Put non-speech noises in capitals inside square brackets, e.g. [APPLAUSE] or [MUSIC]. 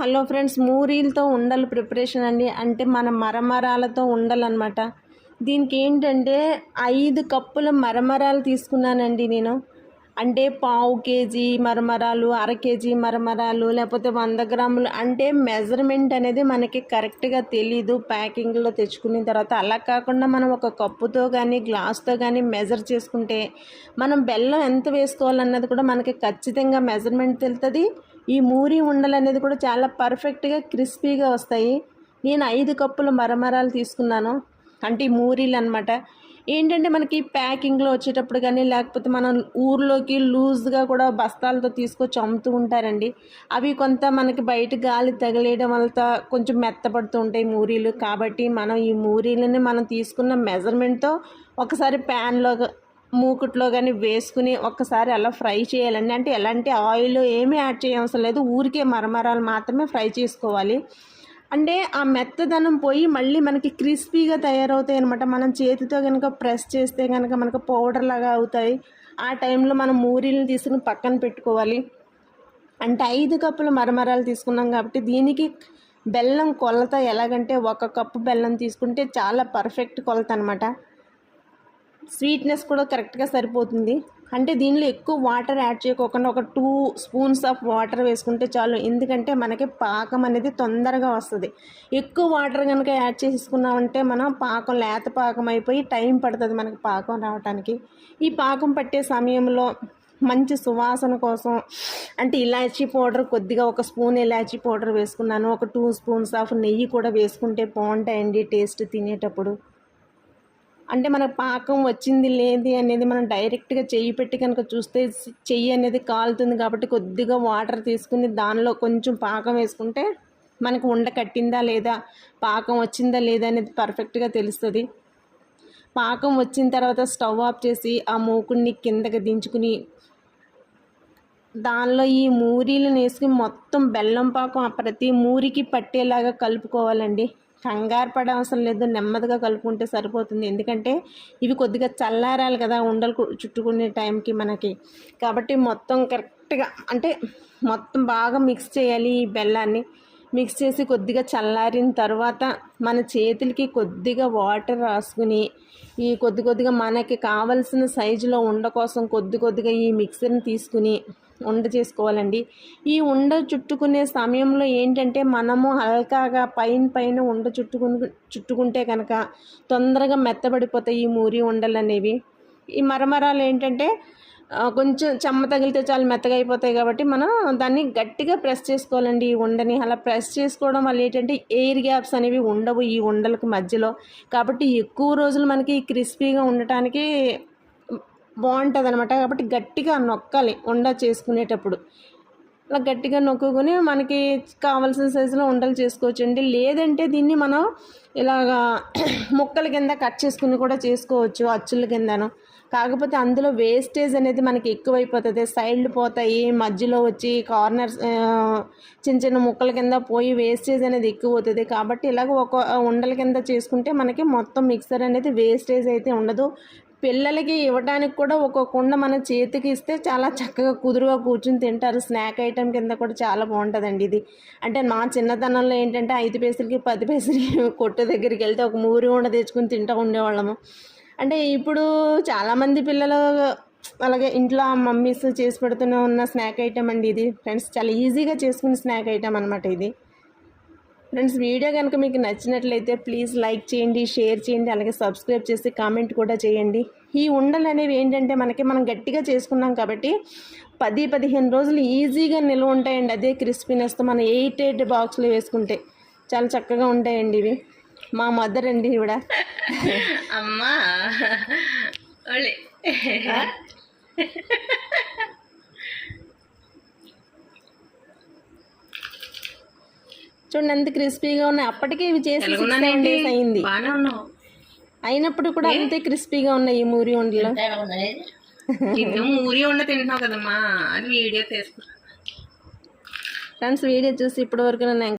Hello friends మూరీలతో ఉండలు preparation అండి. అంటే మన మరమరాలతో ఉండలన్నమాట. దీనికి ఏంటంటే ఐదు కప్పుల మరమరాలు తీసుకున్నానండి నేను. అంటే పావు కేజీ మరమరాలు అర కేజీ మరమరాలు లేకపోతే వంద గ్రాములు. అంటే మెజర్మెంట్ అనేది మనకి కరెక్ట్గా తెలీదు ప్యాకింగ్లో తెచ్చుకున్న తర్వాత. అలా కాకుండా మనం ఒక కప్పుతో కానీ గ్లాస్తో కానీ మెజర్ చేసుకుంటే మనం బెల్లం ఎంత వేసుకోవాలన్నది కూడా మనకి ఖచ్చితంగా మెజర్మెంట్ తెలుస్తుంది ఈ మూరి ఉండలు అనేది కూడా చాలా పర్ఫెక్ట్గా క్రిస్పీగా వస్తాయి. నేను ఐదు కప్పులు మరమరాలు తీసుకున్నాను. అంటే ఈ మూరీలు అనమాట ఏంటంటే మనకి ప్యాకింగ్లో వచ్చేటప్పుడు కానీ లేకపోతే మనం ఊర్లోకి లూజ్గా కూడా బస్తాలతో తీసుకొచ్చి అమ్ముతూ ఉంటారండి. అవి కొంత మనకి బయట గాలి తగిలేయడం వల్ల కొంచెం మెత్తపడుతూ ఉంటాయి మూరీలు. కాబట్టి మనం ఈ మూరీలని మనం తీసుకున్న మెజర్మెంట్తో ఒకసారి ప్యాన్లో మూకుట్లో కానీ వేసుకుని ఒక్కసారి అలా ఫ్రై చేయాలండి. అంటే ఎలాంటి ఆయిల్ ఏమీ యాడ్ చేయవసరం లేదు. ఊరికే మరమరాలు మాత్రమే ఫ్రై చేసుకోవాలి. అంటే ఆ మెత్తదనం పోయి మళ్ళీ మనకి క్రిస్పీగా తయారవుతాయి అనమాట మనం చేతితో కనుక ప్రెస్ చేస్తే కనుక మనకు పౌడర్ లాగా అవుతాయి. ఆ టైంలో మనం మూరీలను తీసుకుని పక్కన పెట్టుకోవాలి. అంటే ఐదు కప్పులు మరమరాలు తీసుకున్నాం కాబట్టి దీనికి బెల్లం కొలత ఎలాగంటే ఒక కప్పు బెల్లం తీసుకుంటే చాలా పర్ఫెక్ట్ కొలత అనమాట స్వీట్నెస్ కూడా కరెక్ట్గా సరిపోతుంది. అంటే దీనిలో ఎక్కువ వాటర్ యాడ్ చేయకోకుండా ఒక టూ స్పూన్స్ ఆఫ్ వాటర్ వేసుకుంటే చాలు. ఎందుకంటే మనకి పాకం అనేది తొందరగా వస్తుంది. ఎక్కువ వాటర్ కనుక యాడ్ చేసుకున్నామంటే మనం పాకం లేత పాకం అయిపోయి టైం పడుతుంది మనకి పాకం రావడానికి ఈ పాకం పట్టే సమయంలో మంచి సువాసన కోసం అంటే ఇలాచీ పౌడర్ కొద్దిగా ఒక స్పూన్ ఇలాచీ పౌడర్ వేసుకున్నాను. ఒక టూ స్పూన్స్ ఆఫ్ నెయ్యి కూడా వేసుకుంటే బాగుంటాయండి టేస్ట్ తినేటప్పుడు. అంటే మన పాకం వచ్చింది లేది అనేది మనం డైరెక్ట్గా చెయ్యి పెట్టి కనుక చూస్తే చెయ్యి అనేది కాలుతుంది కాబట్టి కొద్దిగా వాటర్ తీసుకుని దానిలో కొంచెం పాకం వేసుకుంటే మనకు ఉండ కట్టిందా లేదా పాకం వచ్చిందా లేదా అనేది పర్ఫెక్ట్గా తెలుస్తుంది. పాకం వచ్చిన తర్వాత స్టవ్ ఆఫ్ చేసి ఆ మూకుడిని కిందకి దించుకుని దానిలో ఈ మూరీలను వేసుకుని మొత్తం బెల్లం పాకం ప్రతి మూరికి పట్టేలాగా కలుపుకోవాలండి. కంగారు పడే అవసరం లేదు నెమ్మదిగా కలుపుకుంటే సరిపోతుంది. ఎందుకంటే ఇవి కొద్దిగా చల్లారాలి కదా ఉండలు చుట్టుకునే టైంకి మనకి. కాబట్టి మొత్తం కరెక్ట్గా అంటే మొత్తం బాగా మిక్స్ చేయాలి ఈ బెల్లాన్ని. మిక్స్ చేసి కొద్దిగా చల్లారిన తర్వాత మన చేతులకి కొద్దిగా వాటర్ రాసుకుని ఈ కొద్ది కొద్దిగా మనకి కావలసిన సైజులో ఉండ కోసం కొద్ది కొద్దిగా ఈ మిక్సర్ని తీసుకుని ఉండ చేసుకోవాలండి. ఈ ఉండ చుట్టుకునే సమయంలో ఏంటంటే మనము హల్కాగా పైన పైన ఉండ చుట్టుకుని చుట్టుకుంటే కనుక తొందరగా మెత్తబడిపోతాయి ఈ మూరి ఉండలు అనేవి. ఈ మరమరాలు ఏంటంటే కొంచెం చెమ్మ తగిలితే చాలా మెత్తగా అయిపోతాయి కాబట్టి మనం దాన్ని గట్టిగా ప్రెస్ చేసుకోవాలండి ఈ ఉండని. అలా ప్రెస్ చేసుకోవడం వల్ల ఏంటంటే ఎయిర్ గ్యాప్స్ అనేవి ఉండవు ఈ ఉండలకు మధ్యలో. కాబట్టి ఎక్కువ రోజులు మనకి క్రిస్పీగా ఉండటానికి బాగుంటుంది అనమాట కాబట్టి గట్టిగా నొక్కాలి ఉండ చేసుకునేటప్పుడు. అలా గట్టిగా నొక్కుని మనకి కావాల్సిన సైజులో ఉండలు చేసుకోవచ్చండి. లేదంటే దీన్ని మనం ఇలాగా [CLEARS THROAT] ముక్కల కింద కట్ చేసుకుని కూడా చేసుకోవచ్చు అచ్చుల కిందను. కాకపోతే అందులో వేస్టేజ్ అనేది మనకి ఎక్కువైపోతుంది. సైడ్లు పోతాయి మధ్యలో వచ్చి కార్నర్స్ చిన్న చిన్న ముక్కల కింద పోయి వేస్టేజ్ అనేది ఎక్కువ అవుతుంది కాబట్టి ఇలాగ ఒక ఉండల కింద చేసుకుంటే మనకి మొత్తం మిక్సర్ అనేది వేస్టేజ్ అయితే ఉండదు. పిల్లలకి ఇవ్వడానికి కూడా ఒక కుండ మన చేతికి ఇస్తే చాలా చక్కగా కుదురుగా కూర్చుని తింటారు. స్నాక్ ఐటెం కింద కూడా చాలా బాగుంటుందండి ఇది. అంటే మా చిన్నతనంలో ఏంటంటే ఐదు పైసలకి పది పైసలకి కొట్టు దగ్గరికి వెళ్తే ఒక మూరి ఉండ తెచ్చుకుని తింటూ ఉండేవాళ్ళము. అంటే ఇప్పుడు చాలామంది పిల్లలు అలాగే ఇంట్లో మమ్మీస్ చేసి పెడుతూనే ఉన్న స్నాక్ ఐటమ్ అండి ఇది. ఫ్రెండ్స్ చాలా ఈజీగా చేసుకునే స్నాక్ ఐటెం అనమాట ఇది. ఫ్రెండ్స్ వీడియో కనుక మీకు నచ్చినట్లయితే ప్లీజ్ లైక్ చేయండి షేర్ చేయండి అలాగే సబ్స్క్రైబ్ చేసి కామెంట్ కూడా చేయండి. ఈ ఉండలు అనేవి ఏంటంటే మనకి మనం గట్టిగా చేసుకున్నాం కాబట్టి పది పదిహేను రోజులు ఈజీగా నిల్వ ఉంటాయండి. అదే క్రిస్పీనెస్తో మనం ఎయిట్ ఎయిట్ బాక్స్లో వేసుకుంటే చాలా చక్కగా ఉంటాయండి ఇవి. మా మదర్ అండి ఇవిడ అమ్మా చూడండి ఎంత క్రిస్పీగా ఉన్నాయి. అప్పటికే ఇవి చేసి seven days అయింది. అయినప్పుడు కూడా అంతే క్రిస్పీగా ఉన్నాయి ఈ మూరి ఉండలు ఇది ఊరి ఉండ తింటున్నావు కదమ్మా. అది వీడియో తీసుకురా. ఫ్రెండ్స్ వీడియో చూసి ఇప్పటి వరకు నన్ను